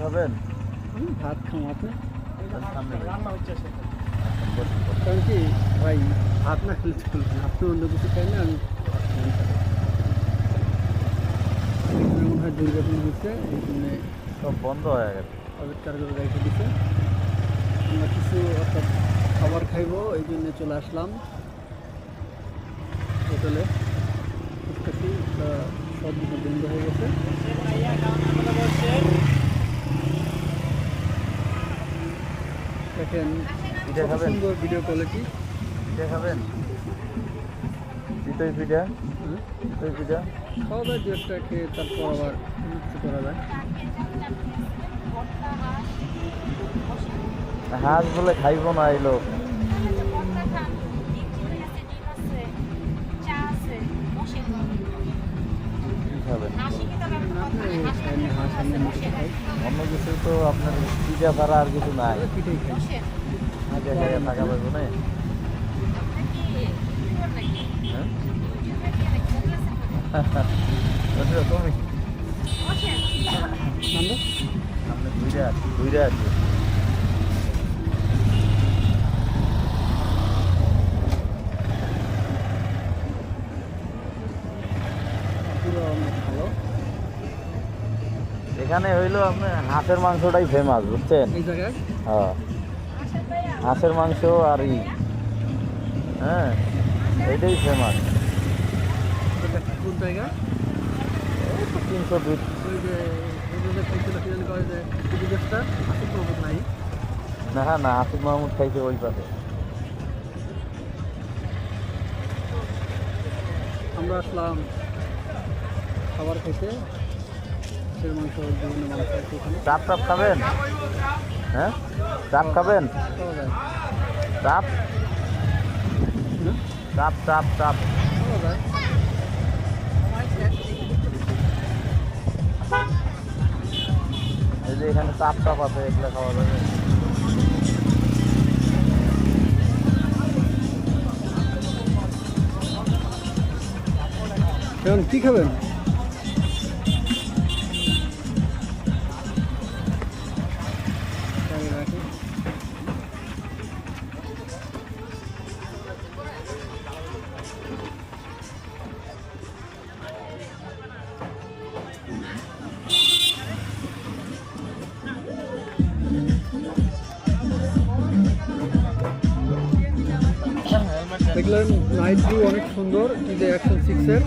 খাবেন? ভাত আপনি। রান্না হচ্ছে। কারণ কি ভাই ভাত না খেলে চলবে আপনি অন্য কিছু খাই না আমি। মনে হয় হচ্ছে এই জন্য সব বন্ধ হয়ে গেছে। করে রেখে দিছে। আমরা কিছু অর্থাৎ খাবার খাইবো এই জন্য চলে আসলাম। হোটেলে। সব বন্ধ হয়ে গেছে। দেখেন সুন্দর ভিডিও কোয়ালিটি দেখাবেন খাবেন? চিতই পিঠা? চিতই পিঠা? খাওয়া দাওয়া দু একটা খেয়ে তারপর আবার কিছু করা যায়। হাঁস বলে খাইব না এই লোক। খাবেন অন্য কিছু তো আপনার পিঠা ছাড়া আর কিছু নাই। খাই। খাইয়া থাকা পারব না? হ্যাঁ? তুমি। সামনে ঘুরে আছি পুরো অনেক ভালো। এখানে হইল আপনার হাঁসের মাংসটাই ফেমাস বুঝছেন? এই জায়গায়? হ্যাঁ। হাঁসের মাংস আর ই। হ্যাঁ এটাই ফেমাস কোন জায়গা? তিনশো নাই? না না আসিফ মাহমুদ খাইছে ওই পাশে। আমরা আসলাম খাবার খেতে মাংস বিভিন্ন মাংস চাপ টাপ খাবেন? হ্যাঁ? চাপ খাবেন? চাপ? চাপ চাপ চাপ এই যে এখানে চাপ চাপ আছে এগুলো খাওয়া যাবে। এখন কী খাবেন? দেখলেন নাইট ভিউ অনেক সুন্দর কিন্তু অ্যাকশন সিক্সের